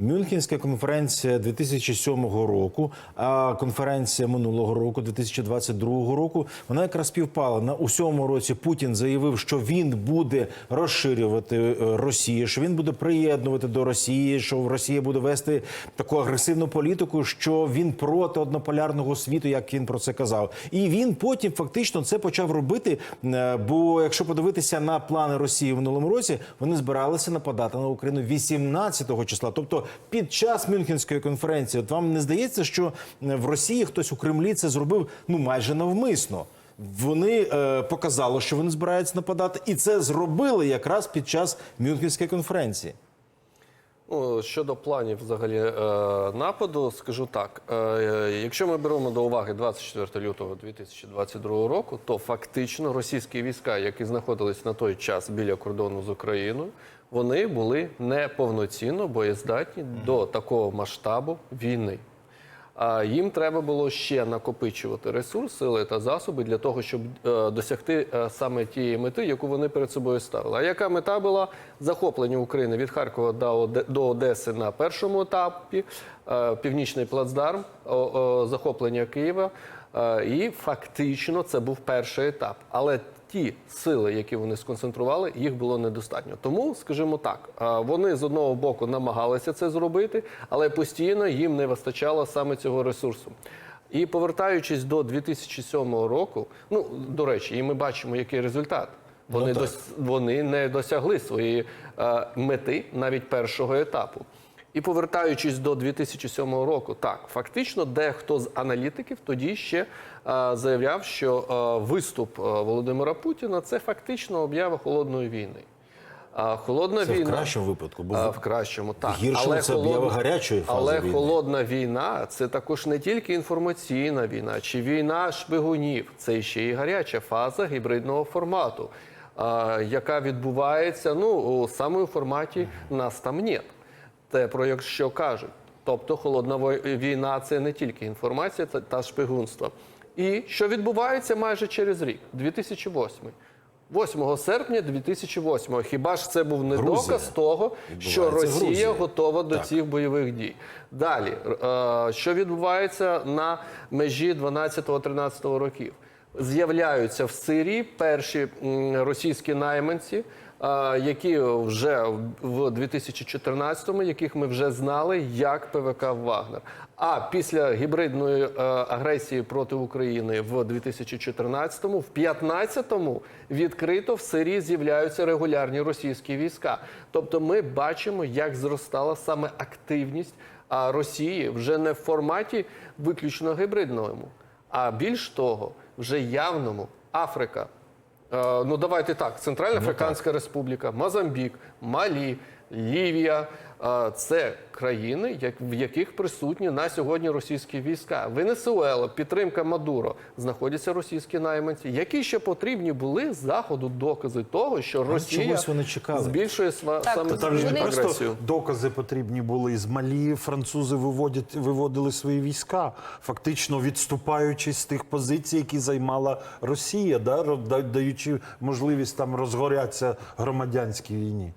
Мюнхенська конференція 2007 року, а конференція минулого року, 2022 року, вона якраз співпала. На усьому році Путін заявив, що він буде розширювати е, Росію, що він буде приєднувати до Росії, що Росія буде вести таку агресивну політику, що він проти однополярного світу, як він про це казав. І він потім фактично це почав робити. е, Бо якщо подивитися на плани Росії в минулому році, вони збиралися нападати на Україну 18 числа, тобто під час Мюнхенської конференції. От вам не здається, що е, в Росії хтось у Кремлі це зробив ну майже навмисно. Вони е, показали, що вони збираються нападати, і це зробили якраз під час Мюнхенської конференції. Ну, щодо планів взагалі е, нападу, скажу так: е, якщо ми беремо до уваги 24 лютого 2022 року, то фактично російські війська, які знаходились на той час біля кордону з Україною, вони були неповноцінно боєздатні до такого масштабу війни. Їм треба було ще накопичувати ресурс, сили та засоби для того, щоб е, досягти е, саме тієї мети, яку вони перед собою ставили. А яка мета була захоплення України від Харкова до, Оде- Одеси на першому етапі, е, північний плацдарм, захоплення Києва. Е, І фактично це був перший етап. Але ті сили, які вони сконцентрували, їх було недостатньо. Тому, скажімо так, е, вони з одного боку намагалися це зробити, але постійно їм не вистачало саме цього ресурсу. І повертаючись до 2007 року, ну до речі, і ми бачимо, який результат. Вони, так. дос, вони не досягли своєї е, мети навіть першого етапу. І повертаючись до 2007 року, так фактично, дехто з аналітиків тоді ще е, заявляв, що е, виступ е, Володимира Путіна це фактично об'ява холодної війни. А холодна Це в війна кращому випадку, бо а, в- в кращому так. гіршому це об'ява гарячої фази але війни. холодна війна це також не тільки інформаційна війна чи війна шпигунів, це ще й гаряча фаза гібридного формату, а, яка відбувається ну у- саме у форматі нас там нет. Те про що кажуть. Тобто холодна війна це не тільки інформація та, та шпигунство. І що відбувається майже через рік, 2008. 8 серпня 2008. Хіба ж це був не Грузія. доказ того, що Росія Грузія. готова до Так. цих бойових дій? Далі, е, що відбувається на межі 12-13 років? З'являються в Сирії перші російські найманці, які вже в 2014-му, яких ми вже знали, як ПВК Вагнер. А після гібридної е, агресії проти України в 2014-му, в 2015-му відкрито в Сирії з'являються регулярні російські війська. Тобто, ми бачимо, як зростала саме активність Росії вже не в форматі виключно гібридному, а більш того, вже явному Африка. Е, ну давайте так: Центральна Африканська Республіка, Мозамбік, Малі, Лівія. Це країни, як- в яких присутні на сьогодні російські війська. Венесуела, підтримка Мадуро, знаходяться російські найманці. Які ще потрібні були заходу докази того, що Росія вони чекали. збільшує сва- Так, саме то Там не просто агресію. докази потрібні були з Малі. Французи виводять, виводили свої війська, фактично відступаючи з тих позицій, які займала Росія, да- даючи можливість там розгорятися громадянській війні.